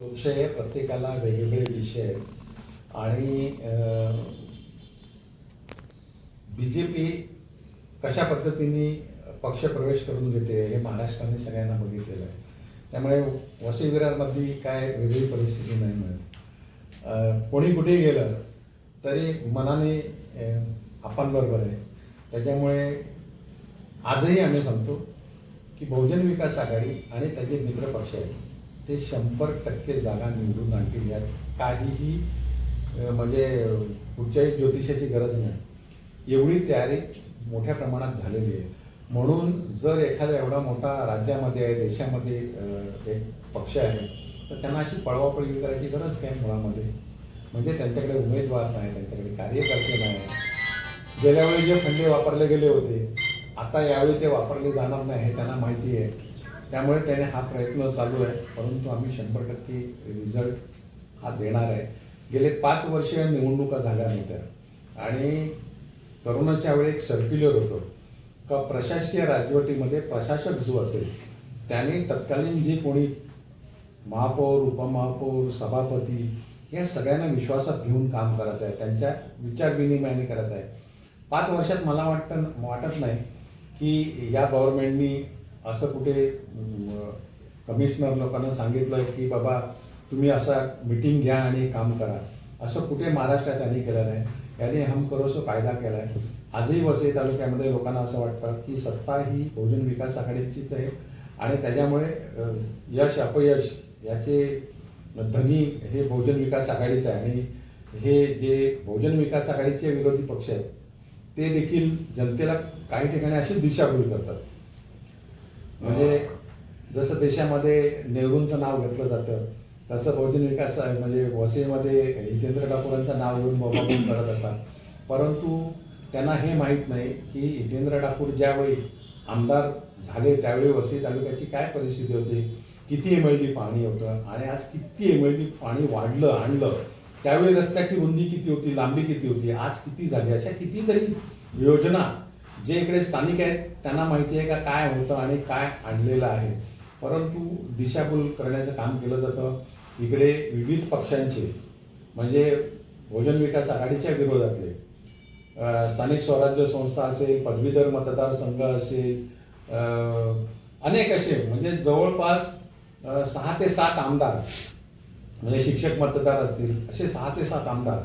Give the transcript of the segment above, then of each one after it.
विषय हे प्रत्येकाला वेगवेगळे विषय आहेत. आणि बी जे पी कशा पद्धतीने पक्ष प्रवेश करून घेते हे महाराष्ट्राने सगळ्यांना बघितलेलं आहे. त्यामुळे वसई काय वेगळी परिस्थिती नाही मिळत. कोणी कुठेही गेलं तरी मनाने आपण बरोबर आहे. त्याच्यामुळे आजही आम्ही सांगतो की बहुजन विकास आघाडी आणि त्याचे मित्र पक्ष आहेत. ते शंभर टक्के जागा निवडून आणतील. यात काहीही म्हणजे कुठच्याही ज्योतिषाची गरज नाही. एवढी तयारी मोठ्या प्रमाणात झालेली आहे. म्हणून जर एखादा एवढा मोठा राज्यामध्ये आहे देशामध्ये एक पक्ष आहे तर त्यांना अशी पळवापळवी करायची गरज काय मुळामध्ये? म्हणजे त्यांच्याकडे उमेदवार नाही त्यांच्याकडे कार्यकर्ते नाही. गेल्या वेळी जे फंडे वापरले गेले होते आता यावेळी ते वापरले जाणार नाही हे त्यांना माहिती आहे. त्यामुळे त्याने हा प्रयत्न चालू आहे. परंतु आम्ही शंभर टक्के रिझल्ट हा देणार आहे. गेले पाच वर्ष निवडणुका झाल्या नव्हत्या. आणि करोनाच्या वेळी एक सर्क्युलर होतं. का प्रशासकीय राजवटीमध्ये प्रशासक जो असेल त्याने तत्कालीन जे कोणी महापौर उपमहापौर सभापती या सगळ्यांना विश्वासात घेऊन काम करायचं आहे. त्यांच्या विचारविनिमयाने करायचं आहे. पाच वर्षात मला वाटतं वाटत नाही की या गव्हर्मेंटनी असं कुठे कमिशनर लोकांना सांगितलं की बाबा तुम्ही असा मिटिंग घ्या आणि काम करा. असं कुठे महाराष्ट्रात त्यांनी केलं नाही याने हम करोसो कायदा केला आहे आजही वसई तालुक्यामध्ये लोकांना असं वाटतं की सत्ता ही बहुजन विकास आघाडीचीच आहे. आणि त्याच्यामुळे यश अपयश याचे धनी हे बहुजन विकास आघाडीचं आहे. आणि हे जे बहुजन विकास आघाडीचे विरोधी पक्ष आहेत ते देखील जनतेला काही ठिकाणी अशी दिशाभूल करतात. म्हणजे जसं देशामध्ये नेहरूंचं नाव घेतलं जातं तसं बहुजन विकास म्हणजे वसईमध्ये हितेंद्र ठाकूरांचं नाव घेऊन बोंबाबोंब करत असतात. परंतु त्यांना हे माहीत नाही की हितेंद्र ठाकूर ज्यावेळी आमदार झाले त्यावेळी वसई तालुक्याची काय परिस्थिती होती? किती एम एल डी पाणी होतं? आणि आज किती एम एल डी पाणी वाढलं आणलं? त्यावेळी रस्त्याची रुंदी किती होती? लांबी किती होती? आज किती झाली? अशा कितीतरी योजना जे इकडे स्थानिक आहेत त्यांना माहिती आहे का काय होतं आणि काय आणलेलं आहे. परंतु दिशाभूल करण्याचं काम केलं जातं. इकडे विविध पक्षांचे म्हणजे भोजन विकास आघाडीच्या विरोधातले स्थानिक स्वराज्य संस्था असेल पदवीधर मतदारसंघ असेल अनेक असे म्हणजे जवळपास सहा ते सात आमदार म्हणजे शिक्षक मतदार असतील असे सहा ते सात आमदार.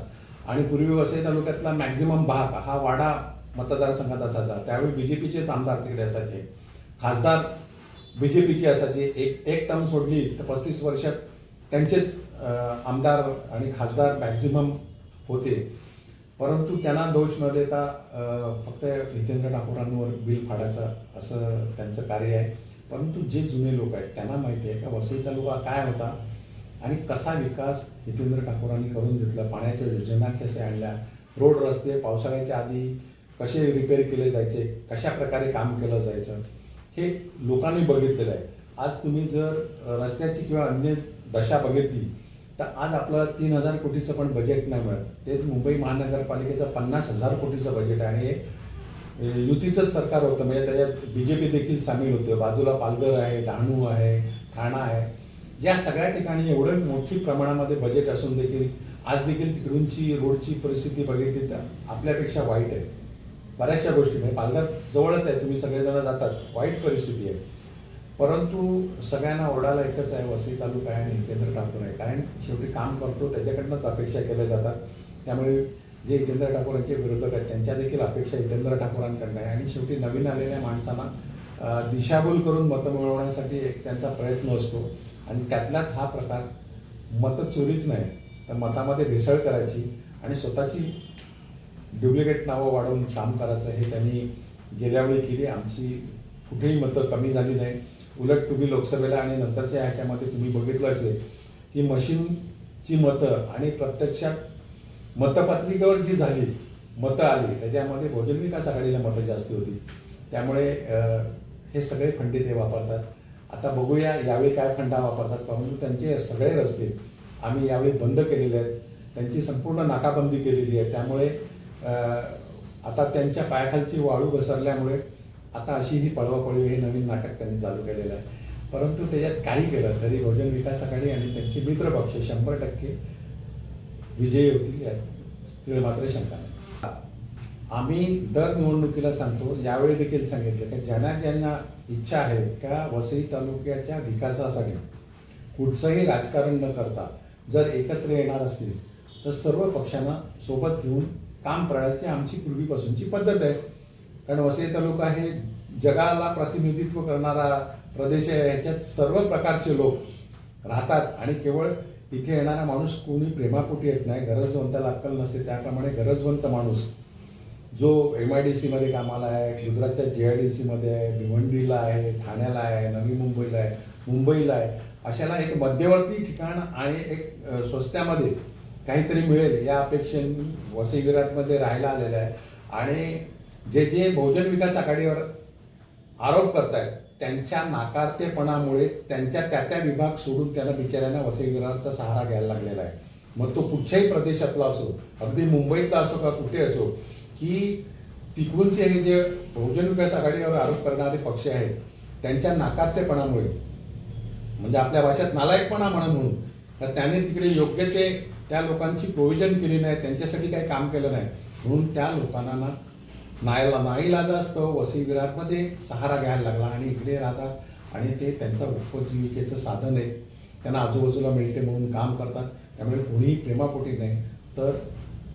आणि पूर्वी वसई तालुक्यातला मॅक्झिमम भाग हा वाडा मतदारसंघात असायचा. त्यावेळी बी जे पीचेच आमदार तिकडे असायचे. खासदार बी जे पीचे असायचे. एक एक टर्म सोडली तर पस्तीस वर्षात त्यांचेच आमदार आणि खासदार मॅक्झिमम होते. परंतु त्यांना दोष न देता फक्त हितेंद्र ठाकूरांवर बिल फाडायचं असं त्यांचं कार्य आहे. परंतु जे जुने लोक आहेत त्यांना माहिती आहे का वसई तालुका काय होता आणि कसा विकास हितेंद्र ठाकूरांनी करून घेतला पाण्याच्या योजना कशा आणल्या रोड रस्ते पावसाळ्याच्या आधी कसे रिपेअर केले जायचे कशा प्रकारे काम केलं जायचं हे लोकांनी बघितलेलं आहे. आज तुम्ही जर रस्त्याची किंवा अन्य दशा बघितली तर आज आपलं तीन हजार कोटीचं पण बजेट नाही मिळत. तेच मुंबई महानगरपालिकेचं पन्नास हजार कोटीचं बजेट आहे. आणि हे युतीचंच सरकार होतं. म्हणजे त्याच्यात बी जे पी देखील सामील होतं. बाजूला पालघर आहे डहाणू आहे ठाणा आहे. या सगळ्या ठिकाणी एवढं मोठी प्रमाणामध्ये बजेट असून देखील आज देखील तिकडूनची रोडची परिस्थिती बघितली तर आपल्यापेक्षा वाईट आहे. बऱ्याचशा गोष्टी म्हणजे पालघर जवळच आहे तुम्ही सगळेजण जातात वाईट परिस्थिती आहे. परंतु सगळ्यांना ओरडायला एकच आहे वसई तालुका आहे आणि हितेंद्र ठाकूर आहे. कारण शेवटी काम करतो त्याच्याकडनंच अपेक्षा केल्या जातात. त्यामुळे जे हितेंद्र ठाकूरांचे विरोधक आहेत त्यांच्या देखील अपेक्षा हितेंद्र ठाकूरांकडनं आहे. आणि शेवटी नवीन आलेल्या माणसांना दिशाभूल करून मतं मिळवण्यासाठी एक त्यांचा प्रयत्न असतो. आणि त्यातलाच हा प्रकार मतं चोरीच नाही. तर मतामध्ये भेसळ करायची आणि स्वतःची डुप्लिकेट नावं वाढवून काम करायचं हे त्यांनी गेल्यावेळी केली. आमची कुठेही मतं कमी झाली नाही. उलट तुम्ही लोकसभेला आणि नंतरच्या ह्याच्यामध्ये तुम्ही बघितलं असेल की मशीनची मतं आणि प्रत्यक्षात मतपत्रिकेवर जी झाली मतं आली त्याच्यामध्ये बहुजन विकास आघाडीला मतं जास्त होती. त्यामुळे हे सगळे फंडे ते वापरतात. आता बघूया यावेळी काय फंडा वापरतात. परंतु त्यांचे सगळे रस्ते आम्ही यावेळी बंद केलेले आहेत. त्यांची संपूर्ण नाकाबंदी केलेली आहे. त्यामुळे आता त्यांच्या पायाखालची वाळू घसरल्यामुळे आता अशी ही पळवापळी हे नवीन नाटक त्यांनी चालू केलेलं आहे. परंतु त्याच्यात काही केलं तरी बहुजन विकास आघाडी आणि त्यांचे मित्र पक्ष शंभर टक्के विजयी होतील यात मात्र शंका नाही. आम्ही दर निवडणुकीला सांगतो यावेळी देखील सांगितलं की ज्यांना ज्यांना इच्छा आहे का वसई तालुक्याच्या विकासासाठी कुठचंही राजकारण न करता जर एकत्र येणार असतील तर सर्व पक्षांना सोबत घेऊन काम करण्याची आमची पूर्वीपासूनची पद्धत आहे. कारण वसई तालुका हे जगाला प्रतिनिधित्व करणारा प्रदेश आहे ह्याच्यात सर्व प्रकारचे लोक राहतात. आणि केवळ इथे येणारा माणूस कोणी प्रेमापोटी येत नाही गरजवंताला अक्कल नसते त्याप्रमाणे गरजवंत माणूस जो एम आय डी सीमध्ये कामाला आहे गुजरातच्या जे आय डी सीमध्ये आहे भिवंडीला आहे ठाण्याला आहे नवी मुंबईला आहे मुंबईला आहे अशाला एक मध्यवर्ती ठिकाण आणि एक स्वस्त्यामध्ये काहीतरी मिळेल या अपेक्षेने वसई विराटमध्ये राहायला आलेलं आहे. आणि जे जे बहुजन विकास आघाडीवर आरोप करतायत त्यांच्या नाकारतेपणामुळे त्यांच्या त्या त्या विभाग सोडून त्यांना बिचाऱ्यांना वसई विराटचा सहारा घ्यायला लागलेला आहे. मग तो कुठच्याही प्रदेशातला असो अगदी मुंबईतला असो का कुठे असो की तिकडूनचे हे जे बहुजन विकास आघाडीवर आरोप करणारे पक्ष आहेत त्यांच्या नाकारतेपणामुळे म्हणजे आपल्या भाषेत नालायकपणा म्हणून म्हणून तर त्यांनी तिकडे योग्य ते त्या लोकांची प्रोव्हिजन केली नाही त्यांच्यासाठी काही काम केलं नाही. म्हणून त्या लोकांना ना नाईला नाईलाजा असतो. वसई विरारमध्ये सहारा घ्यायला लागला आणि इकडे राहतात. आणि ते त्यांचं उपजीविकेचं साधन आहे. त्यांना आजूबाजूला मिळते म्हणून काम करतात. त्यामुळे कोणीही प्रेमापोटी नाही. तर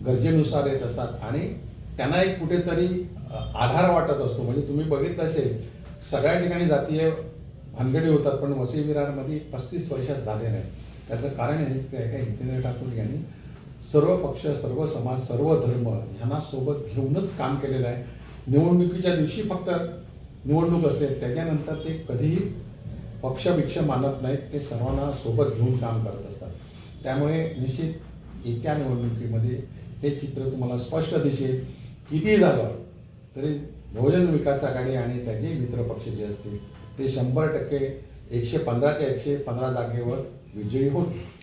गरजेनुसार येत असतात. आणि त्यांना एक कुठेतरी आधार वाटत असतो. म्हणजे तुम्ही बघितलं असेल सगळ्या ठिकाणी जातीय भानगडी होतात पण वसई विरारमध्ये पस्तीस वर्षात झाले नाही त्याचं कारण आहे ते आहे का हितेंद्र ठाकूर यांनी सर्व पक्ष सर्व समाज सर्व धर्म ह्यांना सोबत घेऊनच काम केलेलं आहे. निवडणुकीच्या दिवशी फक्त निवडणूक असते त्याच्यानंतर ते कधीही पक्षभिक्ष मानत नाहीत ते सर्वांना सोबत घेऊन काम करत असतात. त्यामुळे निश्चित येत्या निवडणुकीमध्ये हे चित्र तुम्हाला स्पष्ट दिसेल. किती झालं तरी बहुजन विकास आघाडी आणि त्याचे मित्र पक्ष जे असतील ते शंभर टक्के एकशे पंधराच्या एकशे पंधरा जागेवर विजयी होतील